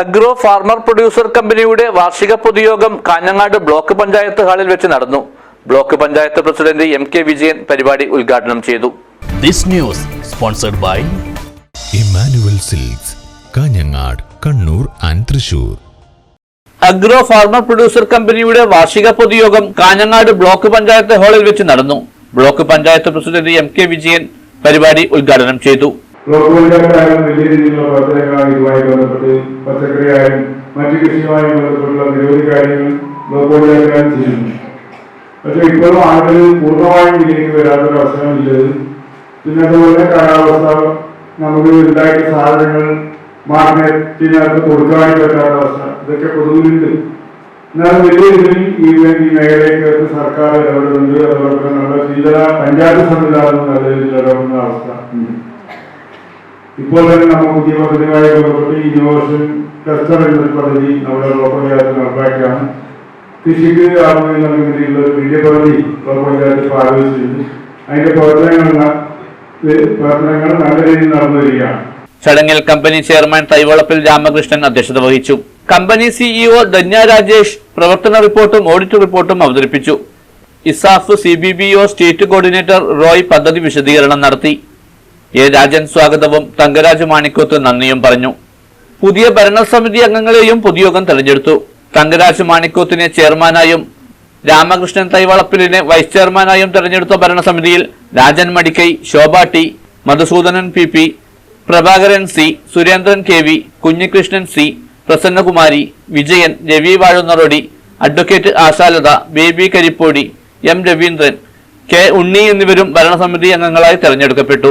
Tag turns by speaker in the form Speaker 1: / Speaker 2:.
Speaker 1: Agro farmer producer കമ്പനിയുടെ വാർഷിക പൊതുയോഗം കാഞ്ഞങ്ങാട് ബ്ലോക്ക് പഞ്ചായത്ത് ഹാളിൽ വെച്ച് നടന്നു. Block panchayat president M K Vijayan പരിപാടി ഉദ്ഘാടനം ചെയ്തു.
Speaker 2: This news sponsored by
Speaker 3: Emmanuel Silks Kanhangad Kannur and Thrissur.
Speaker 1: Agro farmer producer കമ്പനിയുടെ വാർഷിക പൊതുയോഗം കാഞ്ഞങ്ങാട് ബ്ലോക്ക് പഞ്ചായത്ത് ഹാളിൽ വെച്ച് നടന്നു. Block panchayat president M K Vijayan പരിപാടി ഉദ്ഘാടനം ചെയ്തു.
Speaker 4: പഞ്ചായത്തായാലും വലിയ രീതിയിലുള്ള പ്രവർത്തനങ്ങളാണ് ഇതുമായി ബന്ധപ്പെട്ട് പച്ചക്കറി മറ്റു കൃഷിയുമായി ബന്ധപ്പെട്ടുള്ള നിരവധി കാര്യങ്ങൾ പഞ്ചായത്തായാലും ചെയ്യുന്നു. പക്ഷെ ഇപ്പോഴും ആളുകൾ പൂർണമായും ഇതിലേക്ക് വരാത്തൊരു അവസരമില്ലത് പിന്നെ അതുപോലെ കാലാവസ്ഥ നമുക്ക് ഉണ്ടാക്കിയ സാധനങ്ങൾ മാർക്കറ്റിനകത്ത് കൊടുക്കാനും പറ്റാത്ത അവസ്ഥ ഇതൊക്കെ പൊതുവിലുണ്ട്. എന്നാലും വലിയ രീതിയിൽ ഈ മേഖലയ്ക്ക് മേഖലയ്ക്കകത്ത് സർക്കാർ ഇടപെടുന്നുണ്ട്. അതോടൊപ്പം നമ്മുടെ ശീതള പഞ്ചായത്ത് സംവിധാനം നല്ല രീതിയിൽ ഇടപെടുന്ന അവസ്ഥ ഇപ്പോൾ തന്നെ നമ്മൾ പുതിയ പദ്ധതിയുമായി ബന്ധപ്പെട്ട് ഇന്നോവേഷൻ ക്ലസ്റ്റർ എന്ന പദ്ധതി നമ്മുടെ ലോക്കൽ പഞ്ചായത്ത് നടപ്പാക്കിയാണ്. കൃഷിക്ക് ആളുകൾ നൽകുന്നതിനുള്ള ഒരു വലിയ പദ്ധതി ലോക്കൽ പഞ്ചായത്ത് അതിന്റെ പ്രവർത്തനങ്ങൾ പ്രവർത്തനങ്ങൾ നല്ല രീതിയിൽ നടന്നു വരികയാണ്.
Speaker 1: ചടങ്ങിൽ കമ്പനി ചെയർമാൻ തൈവളപ്പിൽ രാമകൃഷ്ണൻ അധ്യക്ഷത വഹിച്ചു. കമ്പനി സിഇഒ ധന്യ രാജേഷ് പ്രവർത്തന റിപ്പോർട്ടും ഓഡിറ്റ് റിപ്പോർട്ടും അവതരിപ്പിച്ചു. ESAF C B B O state coordinator Roy പദ്ധതി വിശദീകരണം നടത്തി. എ രാജൻ സ്വാഗതവും തങ്കരാജ് മാണിക്കോത്ത് നന്ദിയും പറഞ്ഞു. പുതിയ ഭരണസമിതി അംഗങ്ങളെയും പൊതുയോഗം തെരഞ്ഞെടുത്തു. തങ്കരാജ് മാണിക്കോത്തിനെ ചെയർമാനായും രാമകൃഷ്ണൻ തൈവളപ്പിലിനെ വൈസ് ചെയർമാനായും തെരഞ്ഞെടുത്ത ഭരണസമിതിയിൽ Rajan Madikai Shobha T Madhusoodanan P P Prabhakaran C Surendran K V Kunhikrishnan C Prasannakumari Vijayan Ravi Vazhunnarodi advocate Ashalatha Baby Karippodi M Raveendran K Unni എന്നിവരും ഭരണസമിതി അംഗങ്ങളായി തെരഞ്ഞെടുക്കപ്പെട്ടു.